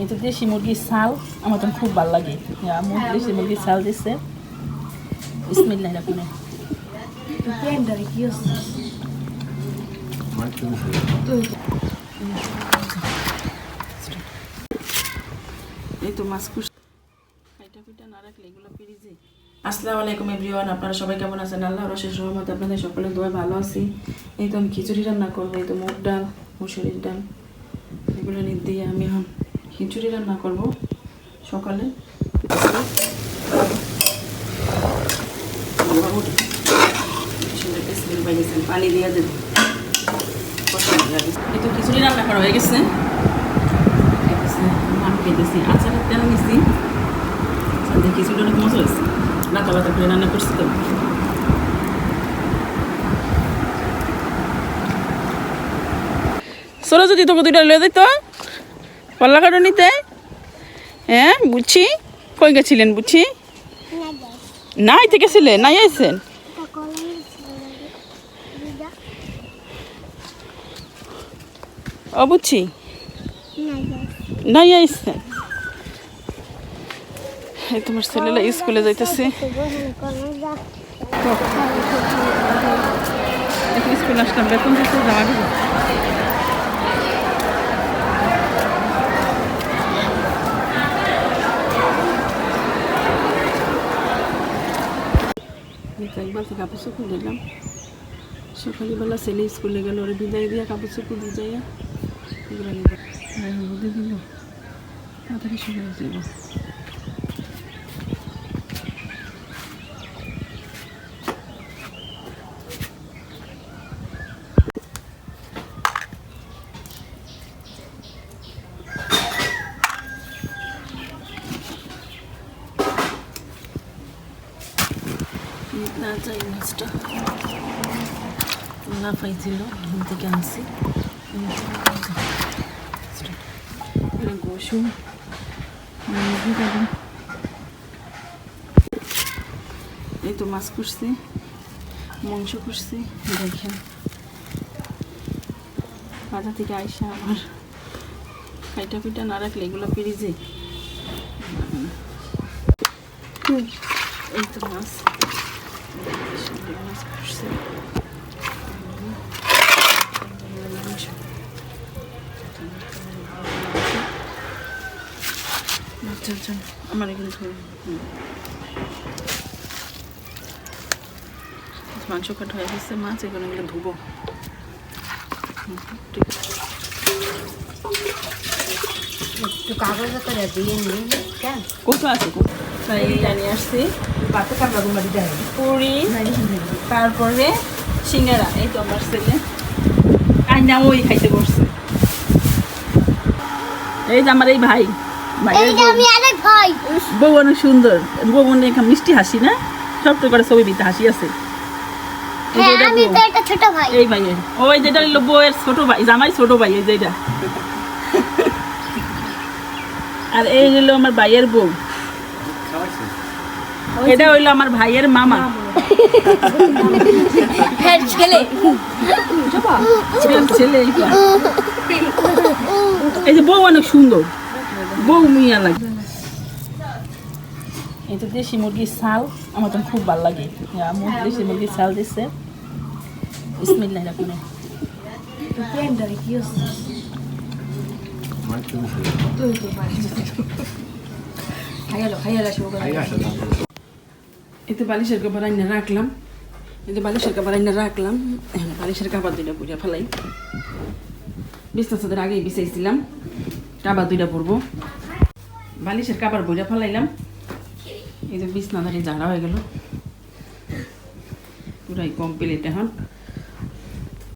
এই তো দেশি মুরগির ছাল আমার তো খুব ভালো লাগে। আমার দেশি মুরগির ছাল দিচ্ছে বিসমিল্লাহ রাখুন এই তো মাছ কুস খাইটা না রাখলে এগুলো ফ্রিজে আসসালামু আলাইকুম এভরিওয়ান আপনারা সবাই কেমন আছেন? আল্লাহ রশেষ রহমত আপনাদের সকলে দোয়া ভালো আছি। এই তো আমি খিচুড়ি রান্না করব এই তো মুগ ডাল মুসুরির ডাল এগুলো নিয়ে দিয়ে আমি এখন খিচুড়ি রান্না করব সকালে। পানি দিয়ে দেবো। এই তো খিচুড়ি রান্না করা হয়ে গেছে। করে রান্না করছি তো। যদি তোকে দুইটা লয়ে দিত পাল্লা কাটো নিতে হ্যাঁ বুঝছি? কই গেছিলেন বুঝছি? নাই থেকে গেছিলেন নাই আইসেন ও, বুঝছি। নাই আইসেন এই তোমার ছেলেরা স্কুলে যাইতেছে। স্কুলে আসলাম, বেতন দিতে যাওয়া একবার তো কাপড় চোপড় দিলাম সকালবেলা ছেলে স্কুলে গেল, ওরা বিদায় দিয়ে কাপড় চোপড় দিয়ে যাইয়া দিল তাড়াতাড়ি শুকিয়ে যাব না চাই মাছটা না পাইছিল ঘুম থেকে আনছি গোসুম এই তো মাছ করছি মাংস করছি দেখেন বাজার থেকে আইসা আবার খাইটা পিটা না রাখলে এগুলো ফ্রিজে এই তো মাছ সুন্দর মাছ করছি আচ্ছা আচ্ছা আমার এখানে। মাংস কাটা হয়ে গেছে মাছ এগুলো এগুলো ধুবো একটু কাগজ দিয়ে নিয়ে কেন? কৌটো আছে? কৌটো আসছি। পুরি তারপরে সিঙ্গারা এই তো আমার ছেলে। আইনা ওই খাইতে বসছে। এই যে আমার এই ভাই। ভাইয়ের বউ। অনেক সুন্দর। বউ অনেক মিষ্টি হাসি না? সব তো করে ছবি দিতে হাসি আছে। এই হ্যাঁ ভাই। ওই যেটা বউয়ের ছোট ভাই জামাই ছোট ভাই এই যেটা আর এই হলো আমার ভাইয়ের বউ। এটা হইল আমার ভাইয়ের মামা। হ্যাঁ ছেলে। এইটা। এই যে বউ অনেক সুন্দর। বউ মিয়া লাগে। এই তো দেশি মুরগির ছাল আমার তো খুব ভালো লাগে। দেশি মুরগির ছাল দিচ্ছে বিসমিল্লাহ রাখুন খাইয়ালো খাইয়ালো শুরু করে এই তো বালিশের কাপড় আইনা রাখলাম। এতে বালিশের কাপড় আইনা রাখলাম। বালিশের কাপড় দুইটা পুজো ফেলাই। বিছনা সাদের আগেই বিছাইছিলাম। কাবার দুইটা পরবো বালিশের কাপড় বুঝা ফেলাইলাম। এই যে বিছনাদারি ঝাড়া হয়ে গেল। পুরাই কমপ্লিট এখন।